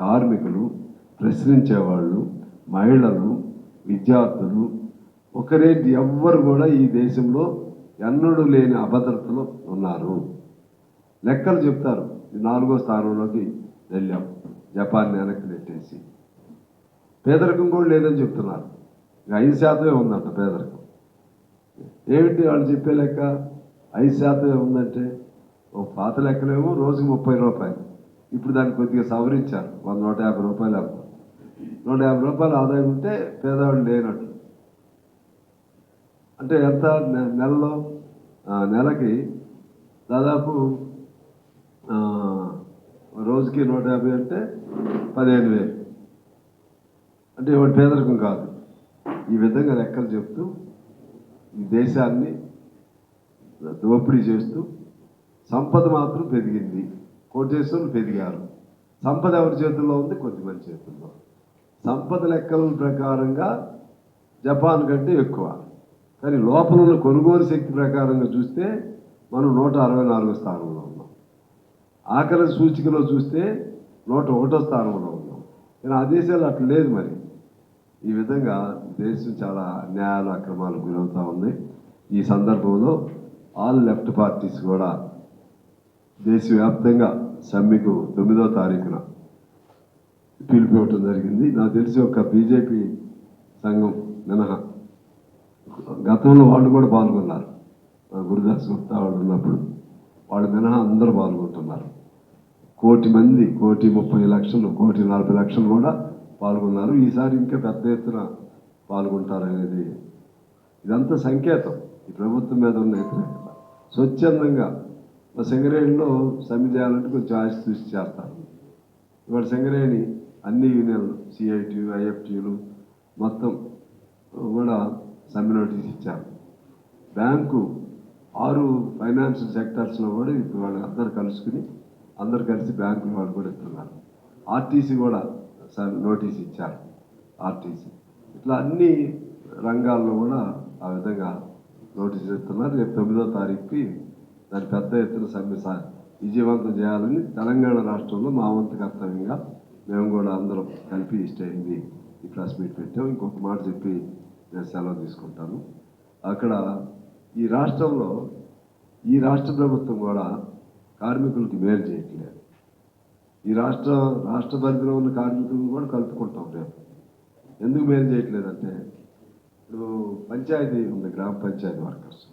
కార్మికులు ప్రశ్నించేవాళ్ళు మహిళలు విద్యార్థులు ఒకరేంటి ఎవ్వరు కూడా ఈ దేశంలో ఎన్నడూ లేని అభద్రతలో ఉన్నారు. లెక్కలు చెప్తారు. నాలుగో స్థానంలోకి వెళ్ళాం. జపాన్ వెనక్కి నెట్టేసి. పేదరికం కూడా లేదని చెప్తున్నారు. ఇంకా ఐదు శాతమే ఉందంట పేదరికం. ఏమిటి వాళ్ళు చెప్పే లెక్క? ఐదు శాతమే ఉందంటే ఓ పాత లెక్కలేమో రోజుకి ముప్పై రూపాయలు. ఇప్పుడు దాన్ని కొద్దిగా సవరించారు వంద నూట యాభై రూపాయలు అప్పుడు నూట యాభై రూపాయలు ఆదాయం ఉంటే పేదవాళ్ళు లేనట్టు. అంటే ఎంత నె- నెలలో ఆ, నెలకి దాదాపు రోజుకి నూట యాభై అంటే పదిహేను వేలు. అంటే ఇవాడు పేదరికం కాదు. ఈ విధంగా లెక్కలు చెప్తూ ఈ దేశాన్ని దోపిడీ చేస్తూ సంపద మాత్రం పెరిగింది. కోటేశ్వరులు పెరిగారు. సంపద ఎవరి చేతుల్లో ఉంది? కొద్దిమంది చేతుల్లో. సంపద లెక్కల ప్రకారంగా జపాన్ కంటే ఎక్కువ. కానీ లోపల ఉన్న కొనుగోలు శక్తి ప్రకారంగా చూస్తే మనం నూట అరవై నాలుగో స్థానంలో ఉన్నాం. ఆఖరి సూచికలో చూస్తే నూట ఒకటో స్థానంలో ఉన్నాం. కానీ ఆ దేశాలు అట్లా లేదు మరి. ఈ విధంగా దేశం చాలా అన్యాయాలు అక్రమాలు గురవుతూ ఉంది. ఈ సందర్భంలో ఆల్ లెఫ్ట్ పార్టీస్ కూడా దేశవ్యాప్తంగా సమ్మెకు తొమ్మిదో తారీఖున పిలిపివ్వటం జరిగింది. నాకు తెలిసి ఒక బీజేపీ సంఘం మినహా గతంలో వాళ్ళు కూడా పాల్గొన్నారు. గురుదాస్ గుప్తా వాళ్ళు ఉన్నప్పుడు వాళ్ళు మినహా అందరూ పాల్గొంటున్నారు. కోటి మంది కోటి ముప్పై లక్షలు కోటి నలభై లక్షలు కూడా పాల్గొన్నారు. ఈసారి ఇంకా పెద్ద ఎత్తున పాల్గొంటారనేది ఇదంతా సంకేతం. ఈ ప్రభుత్వం మీద ఉన్న వ్యతిరేకత. స్వచ్ఛందంగా సింగరేణిలో సమ్మె చేయాలంటే కొంచెం ఆశ చూసి చేస్తారు. ఇవాళ సింగరేణి అన్ని యూనియన్లు సిఐటీ ఐఎఫ్టీలు మొత్తం కూడా సమ్మె నోటీస్ ఇచ్చారు. బ్యాంకు ఆరు ఫైనాన్షియల్ సెక్టార్స్లో కూడా ఇప్పుడు వాళ్ళు అందరు కలుసుకుని అందరు కలిసి బ్యాంకులు వాళ్ళు కూడా ఇస్తున్నారు. ఆర్టీసీ కూడా స- నోటీస్ ఇచ్చారు ఆర్టీసీ. ఇట్లా అన్ని రంగాల్లో కూడా ఆ విధంగా నోటీస్ ఇస్తున్నారు. రేపు తొమ్మిదో తారీఖుకి దాని పెద్ద ఎత్తున సమ్మె విజయవంతం చేయాలని తెలంగాణ రాష్ట్రంలో మా వంతు కర్తవ్యంగా మేము కూడా అందరం కలిపి ఇష్టమైంది ఈ ప్రెస్ మీట్ పెట్టాం. ఇంకొక మాట చెప్పి నేను సెలవు తీసుకుంటాను. అక్కడ ఈ రాష్ట్రంలో ఈ రాష్ట్ర ప్రభుత్వం కూడా కార్మికులకి మేలు చేయట్లేదు. ఈ రాష్ట్ర రాష్ట్ర పరిధిలో ఉన్న కార్మికులను కూడా కలుపుకుంటాం రేపు ఎందుకు మేలు చేయట్లేదంటే ఇప్పుడు పంచాయతీ ఉంది గ్రామ పంచాయతీ వర్కర్స్.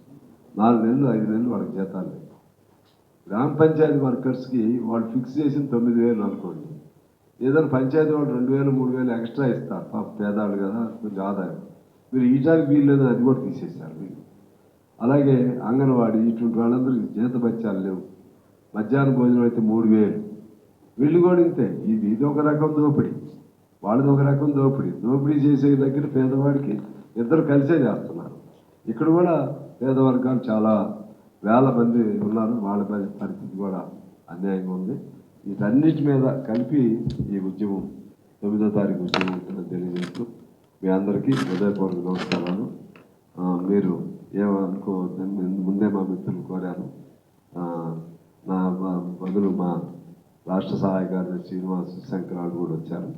నాలుగు నెలలు ఐదు నెలలు వాళ్ళకి జీతాలు లేవు. గ్రామ పంచాయతీ వర్కర్స్కి వాళ్ళు ఫిక్స్ చేసిన తొమ్మిది వేలు అనుకోండి. ఏదైనా పంచాయతీ వాళ్ళు రెండు వేలు మూడు వేలు ఎక్స్ట్రా ఇస్తారు. పాప పేదాళ్ళు కదా కొంచెం ఆదాయం. మీరు ఈటానికి వీలు లేదు అది కూడా తీసేశారు మీరు అలాగే అంగన్వాడీ ఇటువంటి వాళ్ళందరికీ జీత బత్యాలు లేవు. మధ్యాహ్నం భోజనం అయితే మూడు వేలు. వీళ్ళు కూడా ఇంతే. ఇది ఇది ఒక రకం దోపిడీ. వాళ్ళది ఒక రకం దోపిడీ. దోపిడీ చేసే దగ్గర పేదవాడికి ఇద్దరు కలిసే చేస్తున్నారు. ఇక్కడ కూడా పేద వర్గాలు చాలా వేల మంది ఉన్నారు. వాళ్ళ పరిస్థితి కూడా అన్యాయంగా ఉంది. వీటన్నిటి మీద కలిపి ఈ ఉద్యమం తొమ్మిదో తారీఖు ఉద్యమం ఉంటుందని తెలియజేస్తూ మీ అందరికీ హృదయపూర్వక నమస్కారాలు. మీరు ఏమనుకోవద్దని ముందే మా మిత్రులు కోరాను నా మా బదులు మా రాష్ట్ర సహాయ కార్యదర్శి శ్రీనివాస్ శంకరాలు కూడా వచ్చారు.